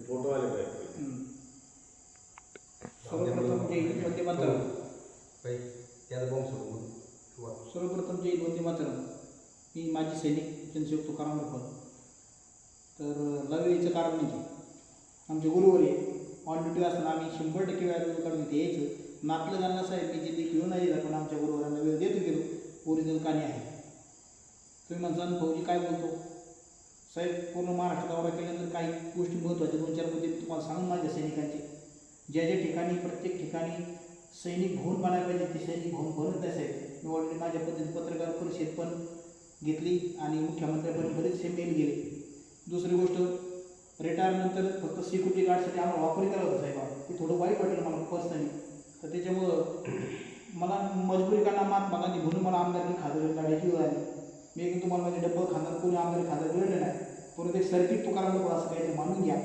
ते फोटो आले पाहिजे. सर्वप्रथम जय हिंद वंदे मातरम. बाई याला बॉम्ब सोडून सुरुवात. सर्वप्रथम जय हिंद वंदे मातरम. मी माजी सैनिक जनसेवक तुकाराम पण तर लावेचं कारण म्हणजे आमचे गुरुवर आहे ऑन ड्युटी असताना आम्ही शंभर टक्के वेळा काढून इथे यायचं. नातलं गाणं साहेब मी जिथे घेऊन नाही पण आमच्या गुरुवरांना वेळ देतो गेलो. ओरिजिनल काणी आहे. तुम्ही म्हणता भाऊजी काय बोलतो? साहेब पूर्ण महाराष्ट्र दौरा केल्यानंतर काही गोष्टी महत्त्वाच्या दोन चार मुद्दे तुम्हाला सांगून माझ्या सैनिकांचे. ज्या ज्या ठिकाणी प्रत्येक ठिकाणी सैनिक भवन बनायला पाहिजे ते सैनिक भवन बनत नाही साहेब. मी ऑलरेडी माझ्या पद्धतीने पत्रकार परिषद पण घेतली आणि मुख्यमंत्र्यापर्यंत बरेचसे मेल गेले. दुसरी गोष्ट रिटायरनंतर फक्त सिक्युरिटी गार्डसाठी आम्हाला वापर केला होता साहेब. ते थोडं वाईट वाटलं मला पर्सनली तर त्याच्यामुळं मला मजबुरी करणार महात्मा गांधी म्हणून मला आमदारकी खासदार काढायची आली. मी एक तुम्हाला माझे डब्बं खाणार कोणी आमदार खाणार मिळलं नाही. परंतु एक सर्किट तुकाराम नको असं काही मानून घ्या.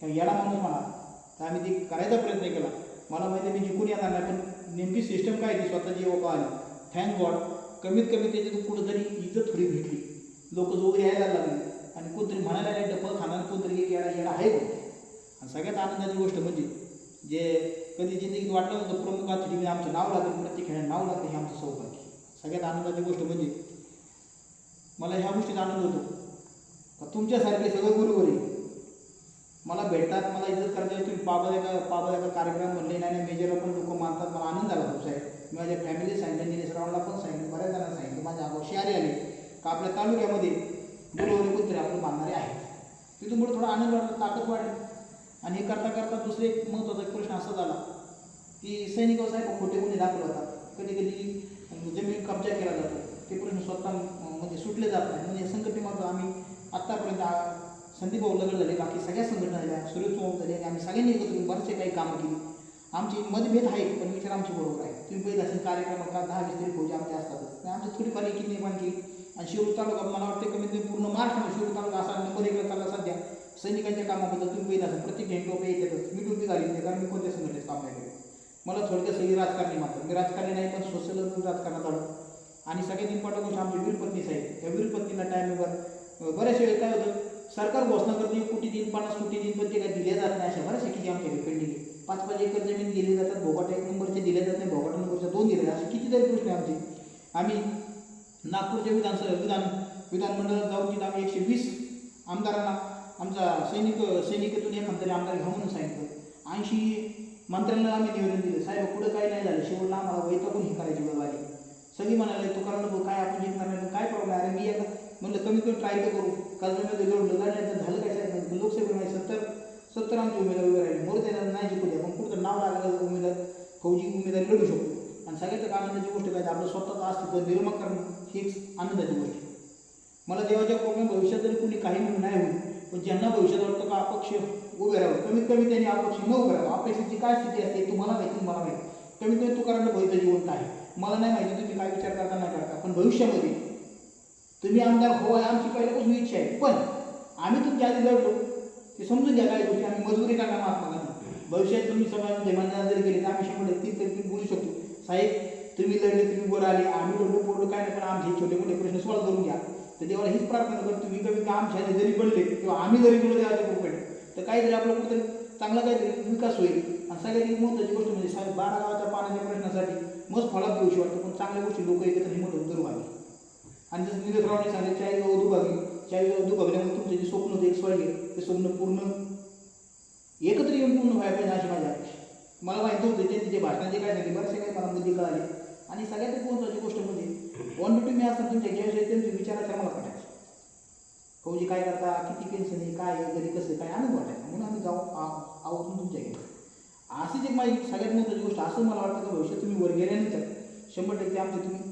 किंवा येडा माणूस म्हणा. तर आम्ही ते करायचा प्रयत्न केला. मला माहिती मी जिंकून येणार नाही पण नेमकी सिस्टम काय ती स्वतःची योगा आली? थँक गॉड कमीत कमी त्याच्यातून कुठंतरी इज्जत थोडी भेटली. लोक जो यायला लागले. आणि कोणतरी म्हणायला नाही डब्बल खाणार कोणतरी एक येडा येडा आहे. कोण आणि सगळ्यात आनंदाची गोष्ट म्हणजे जे कधी जिंदगीत वाटलं नव्हतं प्रमुख मी आमचं नाव लागलं प्रत्येक खेळात नाव लागतं हे आमचं सौभाग्य. सगळ्यात आनंदाची गोष्ट म्हणजे मला ह्या गोष्टीचा आनंद होतो. का तुमच्यासारखे सगळं गुरुवर आहे. मला भेटतात मला इज्जत करता तुम्ही पाबद्याचा पाबद्याचा कार्यक्रम म्हणले नाही मेजरला पण लोक मानतात. मला आनंद आला खूप साहेब मी माझ्या फॅमिली सांगितलं निलेश रावला पण सांगितलं बऱ्याच जणांना सांगितलं. माझ्या अगाऊ आले आले. का आपल्या तालुक्यामध्ये गुरुवारी कुत्रे आपण बांधणारे आहेत तिथून पुढे थोडा आनंद वाटला ताकद वाढली. आणि हे करता करता दुसरे एक महत्त्वाचा प्रश्न असा झाला की सैनिक साहेब खोटे गुन्हे दाखल होतात. कधी कधी जमीन कब्जा केला जातो. ते प्रश्न स्वतः म्हणजे सुटले जात नाही. म्हणजे संघटनेमध्ये आम्ही आत्तापर्यंत आ- संदीप भाऊ लगड झाले. बाकी सगळ्या संघटना झाल्या. सूर्य झाले आणि आम्ही सगळ्यांनी एकत्र बरेचसे काही कामं केली. आमची मतभेद आहे पण विचार आमची बरोबर आहे तुम्ही पहिले असेल कार्यक्रम का दहा वीस तरी फौजी आमचे असतातच. आमची थोडीफार एकी निर्माण केली. आणि शिरूर तालुका मला वाटते कमीत कमी पूर्ण महाराष्ट्रामध्ये शिरूर तालुका असा नंबर एकला चालला सध्या. सैनिकांच्या कामाबद्दल तुम्ही पहिले असेल. प्रत्येक हेंटोपे येतातच मी टोपी झाली नाही कारण मी कोणत्या संघटनेत काम नाही मला थोडक्यात सगळी राजकारणी मात्र. मी राजकारणी नाही पण सोशल राजकारणात आलो आणि सगळ्यात इम्पॉर्टंट गोष्ट आमची वीरपत्नीच साहेब त्या वीरपत्नीला टायमेवर बऱ्याचशा वेळेस काय होतं सरकार घोषणा करते कुठे कोटी पन्नास कोटी देईन पण ते काय दिल्या जात नाही अशा बऱ्याचशा किती आमच्याकडे पेंडिंग आहे. पाच पाच एकर जमीन दिली जातात भोगाट एक नंबरचे दिल्या जात नाही भोगाट नंबरच्या दोन दिले जातात. असे कितीतरी प्रश्न आहे आमचे. आम्ही नागपूरच्या विधानसभा विधान विधानमंडळात जाऊन तिथं आम्ही एकशे वीस आमदारांना आमचा सैनिक सैनिकातून एक तरी आमदार घ्या म्हणून सांगितलं. ऐंशी मंत्र्यांना आम्ही निवेदन दिलं. साहेब पुढं काही नाही झालं. शेवटला आम्हाला वैतागून हे करायची वेळ आली. सगळी म्हणाले तू कारण नको काय आपण जिंकणार नाही काय प्रॉब्लेम आहे अरे मी आता म्हणलं कमी कमी ट्राय तर करू? कर्जमध्ये जोडलं गाडल्यानंतर झालं काय साहेब? लोकसभेमध्ये सत्तर सत्तर आमचे उमेदवार उभे राहिले. मोर त्याला नाही जिंकू द्या. पण कुठं नाव लागलं उमेदवार. फौजी उमेदवारी लढू शकतो. आणि सगळ्यात आनंदाची गोष्ट काय? आपलं स्वतःचं अस्तित्व निर्माण करणं हीच आनंदाची गोष्ट आहे. मला देवाच्या कोकण भविष्यात जरी कुणी काही म्हणून नाही होईल पण ज्यांना भविष्यात वाटतं का अपक्ष उभे राहावं? कमीत कमी त्यांनी अपक्ष न उभे राहावं अपेक्षेची काय स्थिती असते तुम्हाला माहिती मला माहिती कमीत कमी तुकारांना भविष्य मला नाही माहिती तुम्ही काय विचार करता नाही करता. पण भविष्यामध्ये तुम्ही आमदार हो आहे आमची पहिल्यापासून इच्छा आहे. पण आम्ही तुमच्या आधी लढलो. ते समजून घ्या काही गोष्टी. आम्ही मजबुरी का महात्मा गांधी भविष्यात तुम्ही समाजामध्ये मैदानात जरी गेले तर आम्ही शंभर टक्के तरी तुम्ही बोलू शकतो. साहेब तुम्ही लढले तुम्ही बोलाले आले. आम्ही लढलो बोललो काय नाही पण आमचे छोटे मोठे प्रश्न सॉल्व्ह करून घ्या. तर देवाला हीच प्रार्थना करतो तुम्ही कमी काम आमच्या जरी पडले किंवा आम्ही जरी गेलो देवाच्या कृपेने तर काहीतरी आपलं कुठेतरी चांगला काहीतरी विकास होईल. आणि सगळ्यात एक महत्त्वाची गोष्ट म्हणजे साहेब बारा गावाच्या पाण्याच्या प्रश्नासाठी मस्त फळात दिवशी वाटतं पण चांगल्या गोष्टी लोक एकत्र हिंमत होऊन करू व्हावी आणि जसं निलेश सांगितलं चाळीस गाव दुभागी चाळीस गाव दुभागल्यामुळे तुमचे जे स्वप्न होते एक स्वर्ग ते स्वप्न पूर्ण एकत्र येऊन पूर्ण व्हायला पाहिजे अशी माझी अपेक्षा मला माहिती होतं त्यांनी जे भाषणाचे काय झाले बरेचसे काही मला मुद्दे कळाले. आणि सगळ्यात महत्त्वाची गोष्ट म्हणजे ऑन ड्युटी मी असताना तुमच्या घ्यायचे त्यांचे विचाराच्या मला पटायचे फौजी काय करता? किती पेन्शन आहे? काय आहे? घरी कसं काय आनंद वाटायचं? म्हणून आम्ही जाऊ आ- आवडून तुमच्या घरी. एक माझी सगळ्यात महत्त्वाची गोष्ट. असं मला वाटतं की भविष्यात तुम्ही वर गेल्यानंतर शंभर टक्के आमचे तुम्ही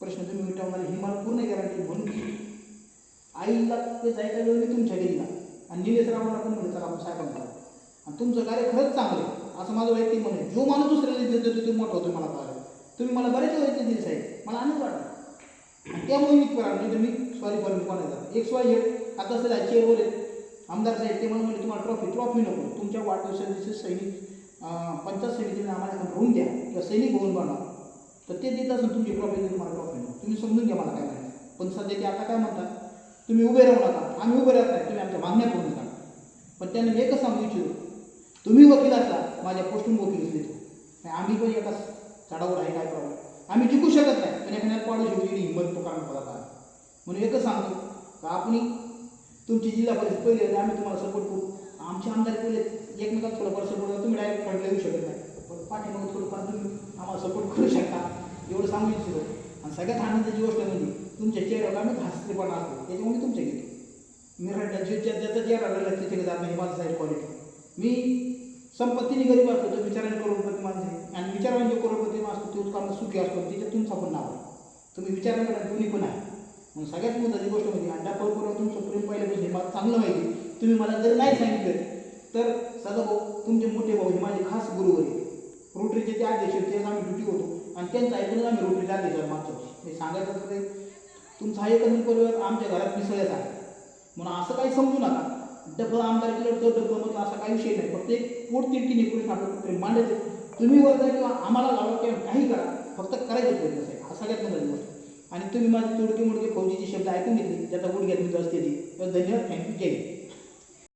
प्रश्न तुम्ही मिटवणार. ही मला पूर्ण गॅरंटी म्हणून आईला ते जायचा वेळ मी तुमच्या घरी गेला आणि निलेश रावणाला पण म्हणलं चला आपण साहेबांना जाऊ. आणि तुमचं कार्य खरंच चांगलं आहे. असं माझं वैयक्तिक म्हणणं आहे. जो माणूस दुसऱ्याला देतो तो मोठा होतो मला कळालं तुम्ही मला बरेच वैयक्तिक दिले साहेब. मला आनंद वाटला. आणि त्यामुळे मी करा म्हणजे तर मी सॉरी फॉर मी कोणाचा एक स्वाय आता सध्या चेअरवर आहे आमदार साहेब ते मला म्हणजे तुम्हाला ट्रॉफी ट्रॉफी नको. तुमच्या वाढदिवसाच्या दिवशी सैनिक पंचायत समितीने आम्हाला एखादं द्या. किंवा सैनिक भवन बनवा. तर ते देत असून तुमची ट्रॉफी तुम्हाला ट्रॉफी तुम्ही समजून घ्या मला काय म्हणायचं. पण सध्या ते आता काय म्हणतात? तुम्ही उभे राहू नका. आम्ही उभे राहत नाही. तुम्ही आमच्या मागण्या करू. नका पण त्यांना मी एकच सांगू इच्छितो. तुम्ही वकील असला माझ्या पोस्टून वकील देतो आम्ही पण एका चढावर आहे काय प्रॉब्लेम आम्ही जिंकू शकत नाही. पण एखाद्या पाडू शकतो. हिंमत तो कारण पडत आहे. म्हणून एकच सांगतो का आपण तुमची जिल्हा परिषद पहिले आम्ही तुम्हाला सपोर्ट करू. आमचे आमदार पहिले एकमेकात थोडंफार सपोर्ट करतो तुम्ही डायरेक्ट फंडला येऊ शकत नाही पण पाठीमागे तुम्ही आम्हाला सपोर्ट करू शकता. एवढं सांगू इच्छितो. आणि सगळ्यात आनंदाची गोष्ट म्हणजे तुमच्या चेहऱ्यावर आम्ही घासलेपणा असतो त्याच्यामुळे तुमच्या घेतो मी रडला ज्याचा चेहरा रडला त्याच्याकडे जात नाही. माझं साईड क्वालिटी मी संपत्तीने गरीब असतो तो विचाराने करोडपती माझे आणि विचाराने म्हणजे जो करोडपती असतो तोच कारण सुखी असतो. त्याच्यात तुमचा पण नाव आहे. तुम्ही विचार करा दोन्ही पण आहे. मग सगळ्यात महत्त्वाची गोष्ट म्हणजे अंडा पर तुमचं प्रेम पहिल्यापासून हे मला चांगलं माहिती तुम्ही मला जर नाही सांगितलं तर सदाभाऊ तुमचे मोठे भाऊ हे माझे खास गुरुवर आहेत. रोटरीचे ते अध्यक्ष होते, तेच आम्ही ड्युटी होतो. आणि त्यांचं ऐकूनच आम्ही रोटरीचे अध्यक्ष मागतो हे सांगायचं तर ते तुमचा हा एकंदर परिवार आमच्या घरात मिसळल्याचा आहे. म्हणून असं काही समजू नका. डबल आमदार केलं तर डबल म्हटलं असा काही विषय नाही. फक्त एक पोट तीन पुरुष आपलं मांडायचं. तुम्ही वर जा किंवा आम्हाला लावा किंवा काही करा फक्त करायचं प्रयत्न आहे हा सगळ्यात महत्त्वाची गोष्ट आणि तुम्ही माझे तुडके मुडके फौजीचे शब्द ऐकून घेतले ज्याचा घेतली मी असते ती तर धन्यवाद थँक्यू जय